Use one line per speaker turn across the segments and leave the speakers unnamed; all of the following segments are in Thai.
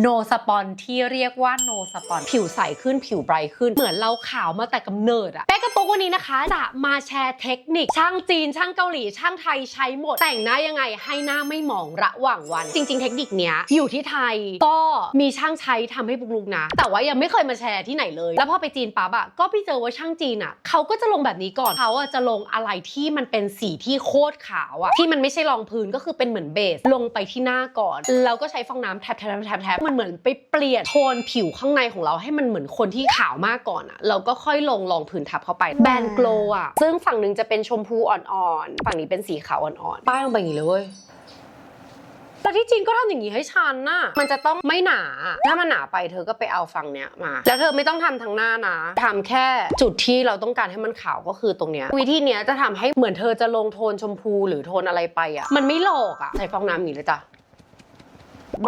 โนสปอนที่เรียกว่าโนสปอนผิวใสขึ้นผิวไบรท์ขึ้น เหมือนเราขาวมาแต่กำเนิดอะแป๊ก ปรงวันนี้นะคะจะมาแชร์เทคนิค ช่างจีน ช่างเกาหลี ช่างไทยใช้หมด แต่งหน้ายังไงให้หน้าไม่หมองระหว่างวัน จริง ๆ เทคนิคเนี้ยอยู่ที่ไทยก็มีช่างใช้ทำให้บุกลุกนะ แต่ว่ายังไม่เคยมาแชร์ที่ไหนเลย แล้วพอไปจีนปั๊บอะก็ไปเจอว่าช่างจีนอะเขาก็จะลงแบบนี้ก่อนเขาอะจะลงอะไรที่มันเป็นสีที่โคตรขาวอะที่มันไม่ใช่รองพื้นก็คือเป็นเหมือนเบสลงไปที่หน้าก่อนแล้วก็ใช้ฟองน้ำแทบแทบแทบแทบมันเหมือนไปเปลี่ยนโทนผิวข้างในของเราให้มันเหมือนคนที่ขาวมากก่อนอะเราก็ค่อยลงรองพื้นทับเข้าไปแบรนด์โกลอะซึ่งฝั่งหนึ่งจะเป็นชมพูอ่อนๆ ฝั่งนี้เป็นสีขาวอ่อนๆ ป้ายลงไปอย่างนี้เลยเว้ยแต่ที่จีนก็ทำอย่างนี้ให้ฉันน่ะ มันจะต้องไม่หนา ถ้ามันหนาไปเธอก็ไปเอาฝั่งเนี้ยมา แล้วเธอไม่ต้องทำทั้งหน้านะทำแค่จุดที่เราต้องการให้มันขาวก็คือตรงเนี้ย วิธีเนี้ยจะทำให้เหมือนเธอจะลงโทนชมพูหรือโทนอะไรไปอะ มันไม่หลอกอะใช้ฟองน้ำอย่างนี้เลยจ้ะ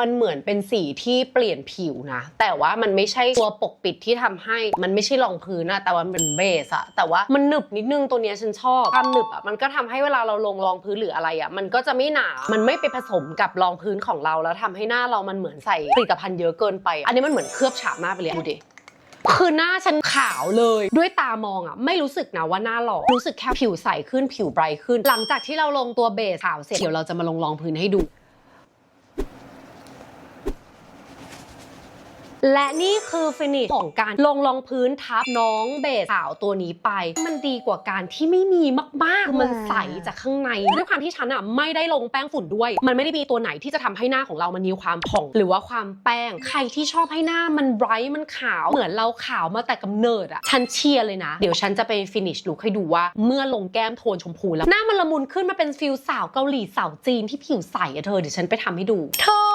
มันเหมือนเป็นสีที่เปลี่ยนผิวนะ แต่ว่ามันไม่ใช่ตัวปกปิดที่ทำให้มันไม่ใช่รองพื้นนะแต่ว่ามันเป็นเบสอะแต่ว่ามันหนึบนิดนึงตัวเนี้ยฉันชอบความหนึบอะมันก็ทำให้เวลาเราลงรองพื้นหรืออะไรอะมันก็จะไม่หนา มันไม่ไปผสมกับรองพื้นของเราแล้วทำให้หน้าเรามันเหมือนใส่ผลิตภัณฑ์เยอะเกินไป อันนี้มันเหมือนเคลือบฉาบหน้าไปเลยดูดิคือหน้าฉันขาวเลยด้วยตามองอะ ไม่รู้สึกนะว่าหน้าหลอกรู้สึกแค่ผิวใสขึ้นผิวไบรท์ขึ้น หลังจากที่เราลงตัวเบสขาวเสร็จเดี๋ยวเราจะมาลงรองพื้นให้ดู และนี่คือฟินิชของการลงรองพื้นทับน้องเบสขาวตัวนี้ไป มันดีกว่าการที่ไม่มีมากๆ มันใสจากข้างในด้วยความที่ฉันอะไม่ได้ลงแป้งฝุ่นด้วย มันไม่ได้มีตัวไหนที่จะทำให้หน้าของเรามันมีความผ่อง หรือว่าความแป้ง ใครที่ชอบให้หน้ามันไบรท์มันขาวเหมือนเราขาวมาแต่กำเนิดอะฉันเชียร์เลยนะ เดี๋ยวฉันจะไปฟินิชลุคให้ดูว่าเมื่อลงแก้มโทนชมพูแล้วหน้ามันละมุนขึ้นมาเป็นฟิลสาวเกาหลีสาวจีนที่ผิวใสอะเธอเดี๋ยวฉันไปทำให้ดูเธอ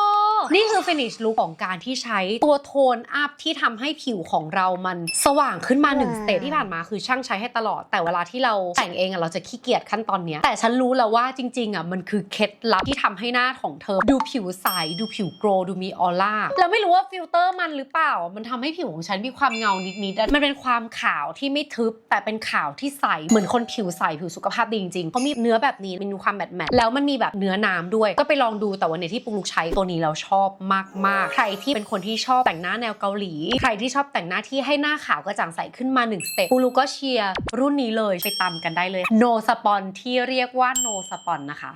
นี่คือ finish look ของการที่ใช้ตัวโทนอัพที่ทำให้ผิวของเรามันสว่างขึ้นมาหนึ่งสเตจที่ผ่านมาคือช่างใช้ให้ตลอด แต่เวลาที่เราแต่งเองอะเราจะขี้เกียจขั้นตอนเนี้ยแต่ฉันรู้แล้วว่าจริงๆอะมันคือเคล็ดลับที่ทำให้หน้าของเธอ ดูผิวใสดูผิวโกลว์ดูมีออร่าแล้วไม่รู้ว่าฟิลเตอร์มันหรือเปล่า มันทำให้ผิวของฉันมีความเงานิดๆอะมันเป็นความขาวที่ไม่ทึบ แต่เป็นขาวที่ใสเหมือนคนผิวใสผิวสุขภาพดีจริงๆเขามีเนื้อแบบนี้มันมีความแมตต์ๆแล้วมันมีแบบเนื้อน้ำด้วย ก็ไปลองดูแต่วันนี้ที่ปุกลุกใช้ตัวนี้เราชอบมากๆ ใครที่เป็นคนที่ชอบแต่งหน้าแนวเกาหลี ใครที่ชอบแต่งหน้าที่ให้หน้าขาวกระจ่างใสขึ้นมาหนึ่งสเต็ปปูลุกก็เชียร์รุ่นนี้เลยไปตามกันได้เลย no spon ที่เรียกว่า no spon นะคะ